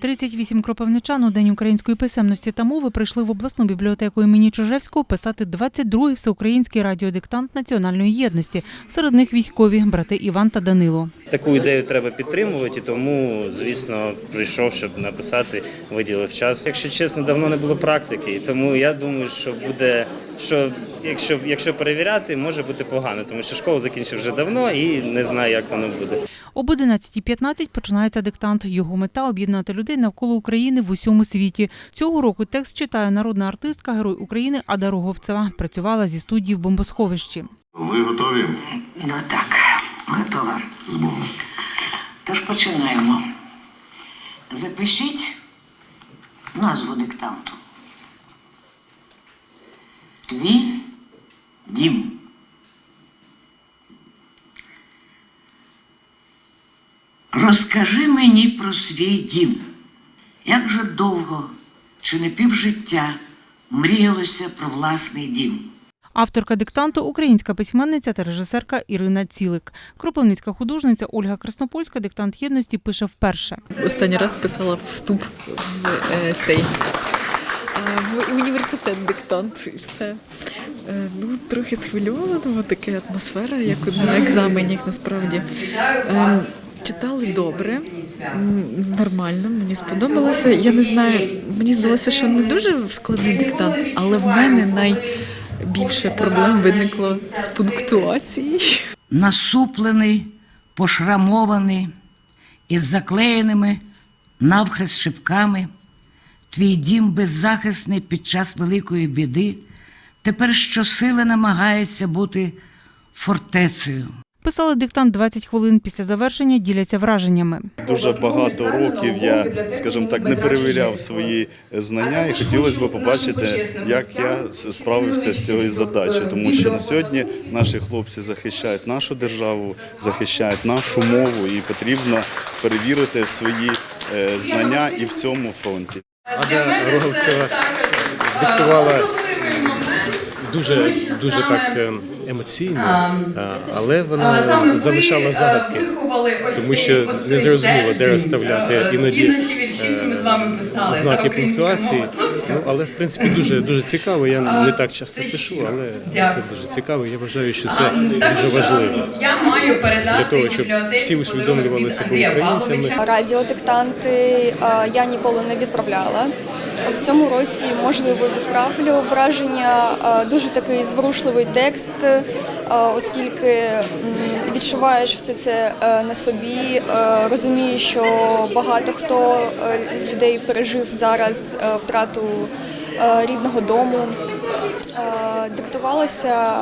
38 кропивничан у День української писемності та мови прийшли в обласну бібліотеку імені Чижевського писати 22-й всеукраїнський радіодиктант національної єдності. Серед них військові брати Іван та Данило. Таку ідею треба підтримувати, тому, звісно, прийшов, щоб написати, виділив час. Якщо чесно, давно не було практики, тому я думаю, що буде, що якщо, якщо перевіряти, може бути погано, тому що школу закінчив вже давно і не знаю, як воно буде. Об 11.15 починається диктант. Його мета об'єднати людей навколо України в усьому світі. Цього року текст читає народна артистка, герой України Ада Роговцева. Працювала зі студії в бомбосховищі. Ви готові? Ну так, готова. З Богом. Тож починаємо. Запишіть назву диктанту. Твій дім. Розкажи мені про свій дім. Як же довго, чи не півжиття мріялося про власний дім? Авторка диктанту українська письменниця та режисерка Ірина Цілик. Кропивницька художниця Ольга Краснопольська диктант єдності пише вперше. Останній раз писала вступ в е, цей е, в університет диктант і все. Е, Ну, трохи схвильовано, бо така атмосфера, як на екзаменах насправді. Читали добре, нормально, мені сподобалося. Я не знаю, мені здалося, що не дуже складний диктант, але в мене найбільше проблем виникло з пунктуацією. насуплений, пошрамований, із заклеєними навхрест шипками, твій дім беззахисний під час великої біди, тепер щосили намагається бути фортецею. Писали диктант 20 хвилин після завершення, діляться враженнями. Дуже багато років я, скажімо так, не перевіряв свої знання, і хотілося б побачити, як я справився з цією задачею. Тому що на сьогодні наші хлопці захищають нашу державу, захищають нашу мову, і потрібно перевірити свої е, знання і в цьому фронті. Ада Роговцева диктувала дуже дуже так е, емоційно, але вона залишала загадки, тому що не зрозуміло, де розставляти іноді е, знаки пунктуації. Ну але в принципі дуже дуже цікаво. Я не так часто пишу, але це дуже цікаво. Я вважаю, що це дуже важливо Я маю для того, щоб всі усвідомлювали себе українцями. Радіодиктанти е, я ніколи не відправляла. В цьому році, можливо, відправлю враження е, дуже такий зворушливий текст, е, оскільки відчуваєш все це е, на собі, розумієш, що багато хто з людей пережив зараз втрату рідного дому. Диктувалося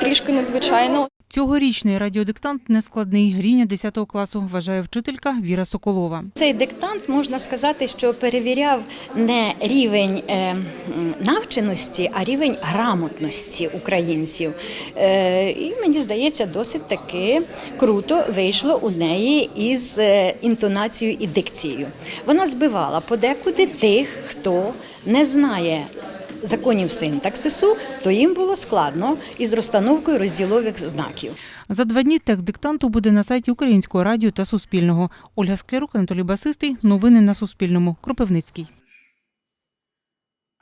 трішки незвичайно. Цьогорічний радіодиктант нескладний. Рівня 10 класу, вважає вчителька Віра Соколова. Цей диктант можна сказати, що перевіряв не рівень е, навченості, а рівень грамотності українців. Е, і мені здається, досить таки круто вийшло у неї із е, інтонацією і дикцією. Вона збивала подекуди тих, хто не знає. Законів синтаксису, то їм було складно із розстановкою розділових знаків. За два дні текст диктанту буде на сайті Українського радіо та Суспільного. Ольга Склярук, Анатолій Басистий. Новини на Суспільному. Кропивницький.